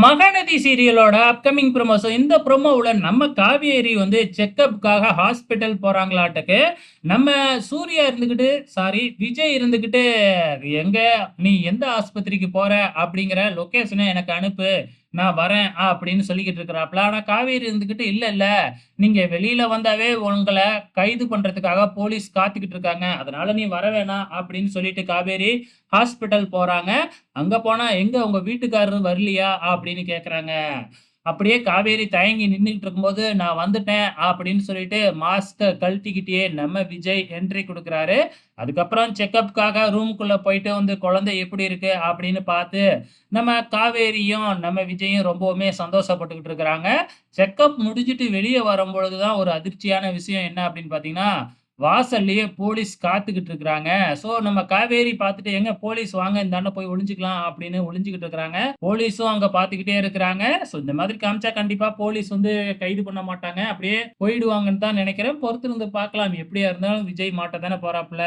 Mahanadi சீரியலோட upcoming promo இந்த ப்ரோமோவில் நம்ம காவேரி வந்து செக்கப்புக்காக ஹாஸ்பிட்டல் போகிறாங்களாட்டுக்கு நம்ம சூர்யா இருந்துக்கிட்டு சாரி விஜய் இருந்துக்கிட்டு எங்கே நீ எந்த ஆஸ்பத்திரிக்கு போகிற அப்படிங்கிற லொக்கேஷனை எனக்கு அனுப்பு. நான் வரேன் அப்படின்னு சொல்லிக்கிட்டு இருக்கிறாப்ல. ஆனா காவேரி இருந்துக்கிட்டு இல்ல இல்ல நீங்க வெளியில வந்தாவே உங்களை கைது பண்றதுக்காக போலீஸ் காத்துக்கிட்டு இருக்காங்க. அதனால நீ வர வேணாம் அப்படின்னு சொல்லிட்டு காவேரி ஹாஸ்பிட்டல் போறாங்க. அங்க போனா எங்க உங்க வீட்டுக்காரர் வரலையா? அப்படின்னு கேக்குறாங்க. அப்படியே காவேரி தயங்கி நின்றுட்டு இருக்கும்போது நான் வந்துட்டேன் அப்படின்னு சொல்லிட்டு மாஸ்கை கழட்டிக்கிட்டே நம்ம விஜய் என்ட்ரி கொடுக்குறாரு. அதுக்கப்புறம் செக்கப்புக்காக ரூமுக்குள்ளே போயிட்டு வந்து குழந்தை எப்படி இருக்கு? அப்படின்னு பார்த்து நம்ம காவேரியும் நம்ம விஜயும் ரொம்பவுமே சந்தோஷப்பட்டுக்கிட்டு இருக்கிறாங்க. செக்கப் முடிஞ்சிட்டு வெளியே வரும்பொழுது தான் ஒரு அதிர்ச்சியான விஷயம் என்ன அப்படின்னு பார்த்தீங்கன்னா வாசல்லையே போலீஸ் காத்துக்கிட்டு இருக்கிறாங்க. ஸோ நம்ம காவேரி பார்த்துட்டு எங்க போலீஸ் வாங்க இந்தாண்ட போய் ஒளிஞ்சுக்கலாம் அப்படின்னு ஒளிஞ்சுக்கிட்டு இருக்கிறாங்க. போலீஸும் அங்க பார்த்துக்கிட்டே இருக்கிறாங்க. ஸோ இந்த மாதிரி காமிச்சா கண்டிப்பா போலீஸ் வந்து கைது பண்ண மாட்டாங்க. அப்படியே போயிடுவாங்கன்னு தான் நினைக்கிறேன். பொறுத்திருந்து பார்க்கலாம். எப்படியா இருந்தாலும் விஜய் மாட்ட தானே போறாப்புல.